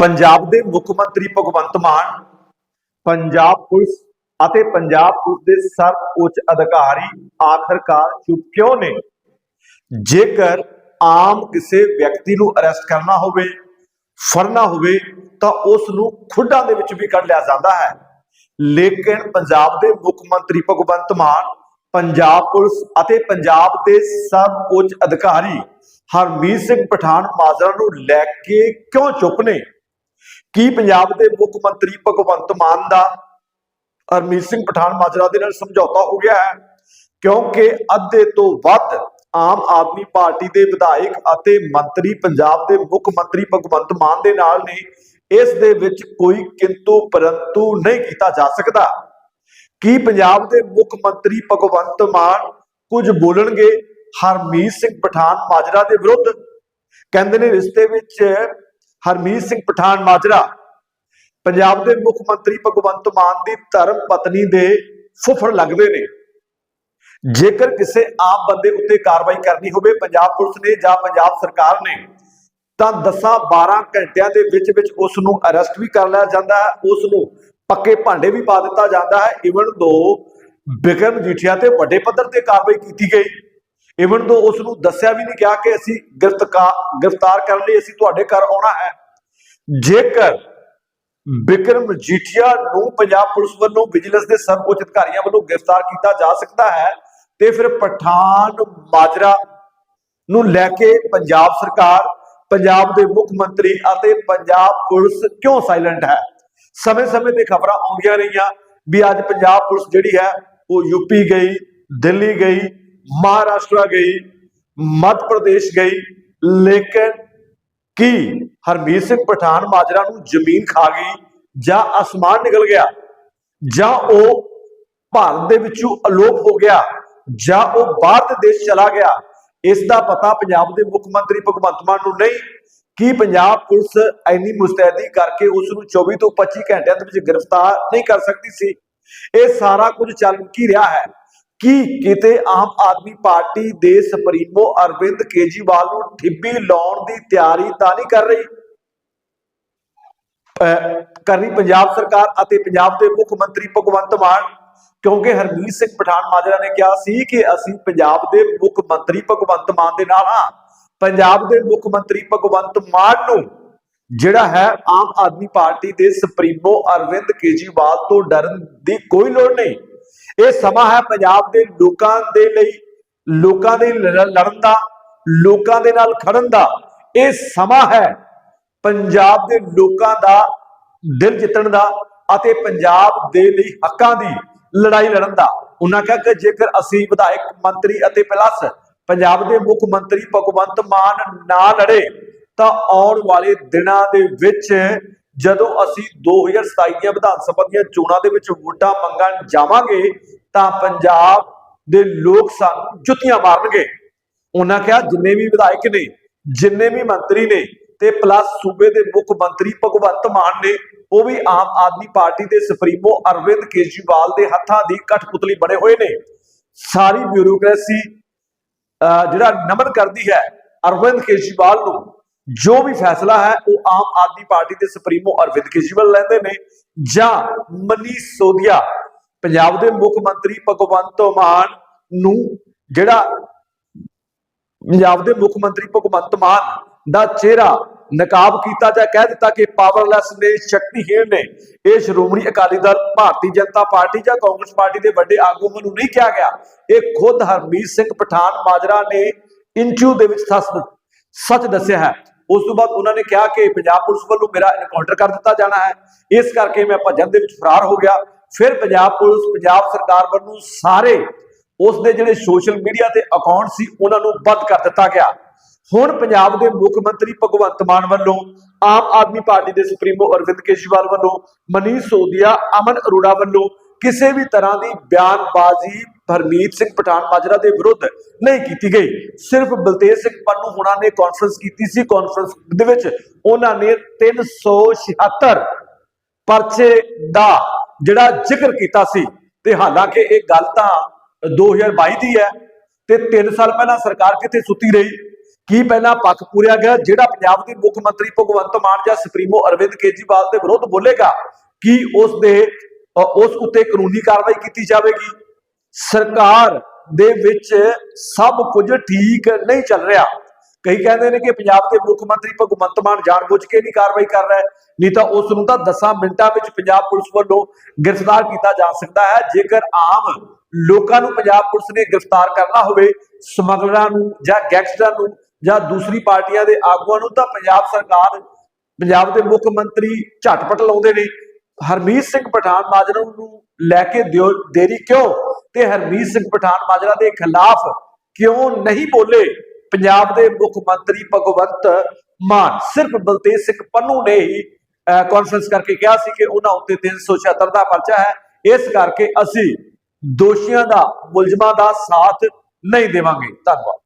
ਪੰਜਾਬ ਦੇ ਮੁੱਖ ਮੰਤਰੀ ਭਗਵੰਤ ਮਾਨ, ਪੰਜਾਬ ਪੁਲਿਸ ਅਤੇ ਪੰਜਾਬ ਪੁਲਿਸ ਦੇ ਸਰਵ ਉੱਚ ਅਧਿਕਾਰੀ ਆਖਰਕਾਰ ਚੁੱਪ ਕਿਉਂ ਨੇ? ਜੇਕਰ ਆਮ ਕਿਸੇ ਵਿਅਕਤੀ ਨੂੰ ਅਰੈਸਟ ਕਰਨਾ ਹੋਵੇ, ਫੜਨਾ ਹੋਵੇ, ਤਾਂ ਉਸ ਨੂੰ ਖੁੱਡਾਂ ਦੇ ਵਿੱਚ ਵੀ ਕੱਢ ਲਿਆ ਜਾਂਦਾ ਹੈ। ਲੇਕਿਨ ਪੰਜਾਬ ਦੇ ਮੁੱਖ ਮੰਤਰੀ ਭਗਵੰਤ ਮਾਨ, ਪੰਜਾਬ ਪੁਲਿਸ ਅਤੇ ਪੰਜਾਬ ਦੇ ਸਰਵਉੱਚ ਅਧਿਕਾਰੀ ਹਰਮੀਤ ਸਿੰਘ ਪਠਾਨ ਮਾਜਰਾ ਨੂੰ ਲੈ ਕੇ ਕਿਉਂ ਚੁੱਪ ਨੇ? ਕੀ ਪੰਜਾਬ ਦੇ ਮੁੱਖ ਮੰਤਰੀ ਭਗਵੰਤ ਮਾਨ ਦਾ ਹਰਮੀਤ ਸਿੰਘ ਪਠਾਨ ਮਾਜਰਾ ਦੇ ਨਾਲ ਸਮਝੌਤਾ ਹੋ ਗਿਆ ਹੈ? ਕਿਉਂਕਿ ਅੱਧੇ ਤੋਂ ਵੱਧ ਆਮ ਆਦਮੀ ਪਾਰਟੀ ਦੇ ਵਿਧਾਇਕ ਅਤੇ ਮੰਤਰੀ ਪੰਜਾਬ ਦੇ ਮੁੱਖ ਮੰਤਰੀ ਭਗਵੰਤ ਮਾਨ ਦੇ ਨਾਲ ਨੇ ਇਸ ਦੇ ਵਿੱਚ ਕੋਈ ਕਿੰਤੂ ਪਰੰਤੂ ਨਹੀਂ ਕੀਤਾ ਜਾ ਸਕਦਾ। ਕੀ ਪੰਜਾਬ ਦੇ ਮੁੱਖ ਮੰਤਰੀ ਭਗਵੰਤ ਮਾਨ ਕੁਝ ਬੋਲਣਗੇ ਹਰਮੀਤ ਸਿੰਘ ਪਠਾਨ ਮਾਜਰਾ ਦੇ ਵਿਰੁੱਧ? ਕਹਿੰਦੇ ਨੇ ਰਿਸ਼ਤੇ ਵਿੱਚ ਹਰਮੀਤ ਸਿੰਘ ਪਠਾਨ ਮਾਜਰਾ, ਪੰਜਾਬ ਦੇ ਮੁੱਖ ਮੰਤਰੀ ਭਗਵੰਤ ਮਾਨ ਦੀ ਧਰਮ ਪਤਨੀ ਦੇ ਫੁੱਫੜ ਲੱਗਦੇ ਨੇ। ਜੇਕਰ ਕਿਸੇ ਆਮ ਬੰਦੇ ਉੱਤੇ ਕਾਰਵਾਈ ਕਰਨੀ ਹੋਵੇ, ਪੰਜਾਬ ਪੁਲਿਸ ਨੇ ਜਾਂ ਪੰਜਾਬ ਸਰਕਾਰ ਨੇ, ਤਾਂ 10-12 ਘੰਟਿਆਂ ਦੇ ਵਿੱਚ ਵਿੱਚ ਉਸ ਨੂੰ ਅਰੈਸਟ ਵੀ ਕਰ ਲਿਆ ਜਾਂਦਾ ਹੈ। ਉਸ ਨੂੰ ਪੱਕੇ ਭਾਂਡੇ ਵੀ ਪਾ ਦਿੱਤਾ ਜਾਂਦਾ ਹੈ। ਇਵਨ ਦੋ ਬਿਕਰਮ ਜੀਠੀਆ ਤੇ ਵੱਡੇ ਪੱਧਰ ਤੇ ਕਾਰਵਾਈ ਕੀਤੀ ਗਈ। ਇਵਨ ਤੋਂ ਉਸ ਨੂੰ ਦੱਸਿਆ ਵੀ ਨਹੀਂ ਗਿਆ ਕਿ ਅਸੀਂ ਗ੍ਰਿਫਤਾਰ ਗ੍ਰਿਫਤਾਰ ਕਰਨ ਲਈ ਅਸੀਂ ਤੁਹਾਡੇ ਘਰ ਆਉਣਾ ਹੈ, ਜੇਕਰ ਬਿਕਰਮ ਜੀਠੀਆ ਨੂੰ ਪੰਜਾਬ ਪੁਲਿਸ ਵੱਲੋਂ ਵਿਜੀਲੈਂਸ ਦੇ ਸਰਵਉੱਚ ਅਧਿਕਾਰੀਆਂ ਵੱਲੋਂ ਗ੍ਰਿਫਤਾਰ ਕੀਤਾ ਜਾ ਸਕਦਾ ਹੈ, ਤੇ ਫਿਰ ਪਠਾਨ ਮਾਜਰਾ ਨੂੰ ਲੈ ਕੇ ਪੰਜਾਬ ਸਰਕਾਰ, ਪੰਜਾਬ ਦੇ ਮੁੱਖ ਮੰਤਰੀ ਅਤੇ ਪੰਜਾਬ ਪੁਲਿਸ ਕਿਉਂ ਸਾਇਲੈਂਟ ਹੈ? ਸਮੇਂ-ਸਮੇਂ ਤੇ ਖਬਰਾਂ ਆਉਂਦੀਆਂ ਰਹੀਆਂ ਵੀ ਅੱਜ ਪੰਜਾਬ ਪੁਲਿਸ ਜਿਹੜੀ ਹੈ, ਉਹ ਯੂਪੀ ਗਈ, ਦਿੱਲੀ ਗਈ ਮਹਾਰਾਸ਼ਟਰ ਗਈ, ਮੱਧ ਪ੍ਰਦੇਸ਼ ਗਈ, ਲੇਕਿਨ ਕੀ ਹਰਮੀਤ ਸਿੰਘ ਪਠਾਨ ਮਾਜਰਾ ਨੂੰ ਜ਼ਮੀਨ ਖਾ ਗਈ ਜਾਂ ਅਸਮਾਨ ਨਿਕਲ ਗਿਆ? ਜਾਂ ਉਹ ਭਾਰਤ ਦੇ ਵਿੱਚੋਂ ਅਲੋਪ ਹੋ ਗਿਆ? ਜਾਂ ਉਹ ਬਾਹਰ ਦੇ ਦੇਸ਼ ਚਲਾ ਗਿਆ? ਇਸ ਦਾ ਪਤਾ ਪੰਜਾਬ ਦੇ ਮੁੱਖ ਮੰਤਰੀ ਭਗਵੰਤ ਮਾਨ ਨੂੰ ਨਹੀਂ। ਕੀ ਪੰਜਾਬ ਪੁਲਿਸ ਐਨੀ ਮੁਸਤੈਦੀ ਕਰਕੇ ਉਸ ਨੂੰ 24 ਤੋਂ 25 ਘੰਟਿਆਂ ਦੇ ਵਿੱਚ ਗ੍ਰਿਫਤਾਰ ਨਹੀਂ ਕਰ ਸਕਦੀ ਸੀ? ਇਹ ਸਾਰਾ ਕੁਝ ਚੱਲ ਕੀ ਰਿਹਾ ਹੈ? ਕੀ ਕਿਤੇ ਆਮ ਆਦਮੀ ਪਾਰਟੀ ਦੇ ਸੁਪਰੀਮੋ ਅਰਵਿੰਦ ਕੇਜੀਵਾਲ ਨੂੰ ਠਿੱਬੀ ਲਾਉਣ ਦੀ ਤਿਆਰੀ ਤਾਂ ਨਹੀਂ ਕਰ ਰਹੀ? ਕਰ ਰਹੀ ਪੰਜਾਬ ਸਰਕਾਰ ਅਤੇ ਪੰਜਾਬ ਦੇ ਮੁੱਖ ਮੰਤਰੀ ਭਗਵੰਤ ਮਾਨ, ਕਿਉਂਕਿ ਹਰਮੀਤ ਸਿੰਘ ਪਠਾਨ ਮਾਜਰਾ ਨੇ ਕਿਹਾ ਸੀ ਕਿ ਅਸੀਂ ਪੰਜਾਬ ਦੇ ਮੁੱਖ ਮੰਤਰੀ ਭਗਵੰਤ ਮਾਨ ਦੇ ਨਾਲ ਹਾਂ। ਪੰਜਾਬ ਦੇ ਮੁੱਖ ਮੰਤਰੀ ਭਗਵੰਤ ਮਾਨ ਨੂੰ, ਜਿਹੜਾ ਹੈ ਆਮ ਆਦਮੀ ਪਾਰਟੀ ਦੇ ਸੁਪਰੀਮੋ ਅਰਵਿੰਦ ਕੇਜੀਵਾਲ ਤੋਂ ਡਰਨ ਦੀ ਕੋਈ ਲੋੜ ਨਹੀਂ। ਇਹ ਸਮਾਂ ਹੈ ਪੰਜਾਬ ਦੇ ਲੋਕਾਂ ਦੇ ਲਈ, ਲੋਕਾਂ ਦੇ ਲੜਨ ਦਾ, ਲੋਕਾਂ ਦੇ ਨਾਲ ਖੜਨ ਦਾ। ਇਹ ਸਮਾਂ ਹੈ ਪੰਜਾਬ ਦੇ ਲੋਕਾਂ ਦਾ ਦਿਲ ਜਿੱਤਣ ਦਾ ਅਤੇ ਪੰਜਾਬ ਦੇ ਲਈ ਹੱਕਾਂ ਦੀ ਲੜਾਈ ਲੜਨ ਦਾ। ਉਹਨਾਂ ਕਿਹਾ ਕਿ ਜੇਕਰ ਅਸੀਂ ਵਿਧਾਇਕ, ਮੰਤਰੀ ਅਤੇ ਪਲੱਸ ਪੰਜਾਬ ਦੇ ਮੁੱਖ ਮੰਤਰੀ ਭਗਵੰਤ ਮਾਨ ਨਾ ਲੜੇ, ਤਾਂ ਆਉਣ ਵਾਲੇ ਦਿਨਾਂ ਦੇ ਵਿੱਚ ਜਦੋਂ ਅਸੀਂ 2027 ਦੀਆਂ ਵਿਧਾਨ ਸਭਾ ਦੀਆਂ ਚੋਣਾਂ ਦੇ ਵਿੱਚ ਵੋਟਾਂ ਮੰਗਣ ਜਾਵਾਂਗੇ, ਤਾਂ ਪੰਜਾਬ ਦੇ ਲੋਕ ਸਾਨੂੰ ਜੁੱਤੀਆਂ ਮਾਰਨਗੇ। ਉਹਨਾਂ ਕਿਹਾ, ਜਿੰਨੇ ਵੀ ਵਿਧਾਇਕ ਨੇ, ਜਿੰਨੇ ਵੀ ਮੰਤਰੀ ਨੇ ਤੇ ਪਲੱਸ ਸੂਬੇ ਦੇ ਮੁੱਖ ਮੰਤਰੀ ਭਗਵੰਤ ਮਾਨ ਨੇ, ਉਹ ਵੀ ਆਮ ਆਦਮੀ ਪਾਰਟੀ ਦੇ ਸੁਪਰੀਮੋ ਅਰਵਿੰਦ ਕੇਜਰੀਵਾਲ ਦੇ ਹੱਥਾਂ ਦੀ ਕਠਪੁਤਲੀ ਬਣੇ ਹੋਏ ਨੇ। ਸਾਰੀ ਬਿਊਰੋਕ੍ਰੇਸੀ, ਅਹ ਜਿਹੜਾ ਨਮਨ ਕਰਦੀ ਹੈ ਅਰਵਿੰਦ ਕੇਜਰੀਵਾਲ ਨੂੰ ਜੋ ਵੀ ਫੈਸਲਾ ਹੈ, ਉਹ ਆਮ ਆਦਮੀ ਪਾਰਟੀ ਦੇ ਸੁਪਰੀਮੋ ਅਰਵਿੰਦ ਕੇਜਰੀਵਾਲ ਲੈਂਦੇ ਨੇ ਜਾਂ ਮਨੀਸ਼ ਸੋਧਿਆ, ਪੰਜਾਬ ਦੇ ਮੁੱਖ ਮੰਤਰੀ ਭਗਵੰਤ ਮਾਨ ਨੂੰ, ਜਿਹੜਾ ਪੰਜਾਬ ਦੇ ਮੁੱਖ ਮੰਤਰੀ ਭਗਵੰਤ ਮਾਨ ਦਾ ਚਿਹਰਾ ਨਕਾਬ ਕੀਤਾ ਜਾਂ ਕਹਿ ਦਿੱਤਾ ਕਿ ਪਾਵਰਲੈਸ ਨੇ, ਸ਼ਕਤੀਹੀਣ ਨੇ, ਇਹ ਸ਼੍ਰੋਮਣੀ ਅਕਾਲੀ ਦਲ, ਭਾਰਤੀ ਜਨਤਾ ਪਾਰਟੀ ਜਾਂ ਕਾਂਗਰਸ ਪਾਰਟੀ ਦੇ ਵੱਡੇ ਆਗੂਆਂ ਨੂੰ ਨਹੀਂ ਕਿਹਾ ਗਿਆ। ਇਹ ਖੁਦ ਹਰਮੀਤ ਸਿੰਘ ਪਠਾਨ ਮਾਜਰਾ ਨੇ ਇੰਟਰਵਿਊ ਦੇ ਵਿੱਚ ਸੱਚ ਸੱਚ ਦੱਸਿਆ ਹੈ। ਉਸ ਤੋਂ ਬਾਅਦ ਉਹਨਾਂ ਨੇ ਕਿਹਾ ਕਿ ਪੰਜਾਬ ਪੁਲਿਸ ਵੱਲੋਂ ਮੇਰਾ ਇਨਕਾਊਂਟਰ ਕਰ ਦਿੱਤਾ ਜਾਣਾ ਹੈ। ਇਸ ਕਰਕੇ ਮੈਂ ਭੱਜਣ ਦੇ ਵਿੱਚ ਫਰਾਰ ਹੋ ਗਿਆ। ਫਿਰ ਪੰਜਾਬ ਪੁਲਿਸ, ਪੰਜਾਬ ਸਰਕਾਰ ਵੱਲੋਂ ਸਾਰੇ ਉਸ ਦੇ ਜਿਹੜੇ ਸੋਸ਼ਲ ਮੀਡੀਆ ਤੇ ਅਕਾਊਂਟ ਸੀ, ਉਹਨਾਂ ਨੂੰ ਬੰਦ ਕਰ ਦਿੱਤਾ ਗਿਆ। ਹੁਣ ਪੰਜਾਬ ਦੇ ਮੁੱਖ ਮੰਤਰੀ ਭਗਵੰਤ ਮਾਨ ਵੱਲੋਂ ਆਮ ਆਦਮੀ ਪਾਰਟੀ ਦੇ ਸੁਪਰੀਮੋ ਅਰਵਿੰਦ ਕੇਜਰੀਵਾਲ ਵੱਲੋਂ ਮਨੀਸ਼ ਸੋਦੀਆ ਅਮਨ ਅਰੋੜਾ ਵੱਲੋਂ ਕਿਸੇ ਵੀ ਤਰ੍ਹਾਂ ਦੀ ਬਿਆਨਬਾਜ਼ੀ ਹਰਮੀਤ ਸਿੰਘ ਪਠਾਨ ਮਾਜਰਾ ਦੇ ਵਿਰੁੱਧ ਨਹੀਂ ਕੀਤੀ ਗਈ। ਸਿਰਫ ਬਲਤੇਜ ਸਿੰਘ ਪੰਨੂ ਹੁਣਾਂ ਨੇ ਕਾਨਫਰੰਸ ਕੀਤੀ ਸੀ। ਕਾਨਫਰੰਸ ਦੇ ਵਿੱਚ ਉਹਨਾਂ ਨੇ 376 ਪਰਚੇ ਦਾ ਜਿਹੜਾ ਜ਼ਿਕਰ ਕੀਤਾ ਸੀ। ਤੇ ਹਾਲਾਂਕਿ ਇਹ ਗੱਲ ਤਾਂ 2022 ਦੀ ਹੈ ਤੇ 3 ਸਾਲ ਪਹਿਲਾਂ ਸਰਕਾਰ ਕਿੱਥੇ ਸੁੱਤੀ ਰਹੀ? ਕੀ ਪਹਿਲਾਂ ਪੱਖ ਪੂਰਿਆ ਗਿਆ? ਜਿਹੜਾ ਪੰਜਾਬ ਦੇ ਮੁੱਖ ਮੰਤਰੀ ਭਗਵੰਤ ਮਾਨ ਜਾਂ ਸੁਪਰੀਮੋ ਅਰਵਿੰਦ ਕੇਜਰੀਵਾਲ ਦੇ ਵਿਰੁੱਧ ਬੋਲੇਗਾ, ਕੀ ਉਸ ਦੇ ਉਸ ਉੱਤੇ ਕਾਨੂੰਨੀ ਕਾਰਵਾਈ ਕੀਤੀ ਜਾਵੇਗੀ? ਸਰਕਾਰ ਦੇ ਵਿੱਚ ਸਭ ਕੁਝ ਠੀਕ ਨਹੀਂ ਚੱਲ ਰਿਹਾ। ਕਈ ਕਹਿੰਦੇ ਨੇ ਕਿ ਪੰਜਾਬ ਦੇ ਮੁੱਖ ਮੰਤਰੀ ਭਗਵੰਤ ਮਾਨ ਜਾਣਬੁੱਝ ਕੇ ਨਹੀਂ ਕਾਰਵਾਈ ਕਰ ਰਿਹਾ, ਨਹੀਂ ਤਾਂ ਉਸ ਨੂੰ ਤਾਂ 10 ਮਿੰਟਾਂ ਵਿੱਚ ਪੰਜਾਬ ਪੁਲਿਸ ਵੱਲੋਂ ਗ੍ਰਿਫਤਾਰ ਕੀਤਾ ਜਾ ਸਕਦਾ ਹੈ। ਜੇਕਰ ਆਮ ਲੋਕਾਂ ਨੂੰ ਪੰਜਾਬ ਪੁਲਿਸ ਨੇ ਗ੍ਰਿਫਤਾਰ ਕਰਨਾ ਹੋਵੇ, ਸਮਗਲਰਾਂ ਨੂੰ ਜਾਂ ਗੈਂਗਸਟਰਾਂ ਨੂੰ ਜਾਂ ਦੂਸਰੀ ਪਾਰਟੀਆਂ ਦੇ ਆਗੂਆਂ ਨੂੰ, ਤਾਂ ਪੰਜਾਬ ਸਰਕਾਰ, ਪੰਜਾਬ ਦੇ ਮੁੱਖ ਮੰਤਰੀ ਝਟਪਟ ਲਾਉਂਦੇ ਨੇ। ਹਰਮੀਤ ਸਿੰਘ ਪਠਾਨ ਮਾਜਰਾ ਨੂੰ ਲੈ ਕੇ ਦਿਓ- ਦੇਰੀ ਕਿਉਂ? ਤੇ ਹਰਮੀਤ ਸਿੰਘ ਪਠਾਨ ਮਾਜਰਾ ਦੇ ਖਿਲਾਫ ਕਿਉਂ ਨਹੀਂ ਬੋਲੇ? ਪੰਜਾਬ ਦੇ ਮੁੱਖ ਮੰਤਰੀ ਭਗਵੰਤ ਮਾਨ ਸਿਰਫ ਬਲਤੇਜ ਸਿੰਘ ਪੰਨੂ ਨੇ ਹੀ ਕਾਨਫਰੰਸ ਕਰਕੇ ਕਿਹਾ ਸੀ ਕਿ ਉਹਨਾਂ ਉੱਤੇ 376 ਦਾ ਪਰਚਾ ਹੈ। ਇਸ ਕਰਕੇ ਅਸੀਂ ਦੋਸ਼ੀਆਂ ਦਾ, ਮੁਲਜ਼ਮਾਂ ਦਾ ਸਾਥ ਨਹੀਂ ਦੇਵਾਂਗੇ। ਧੰਨਵਾਦ।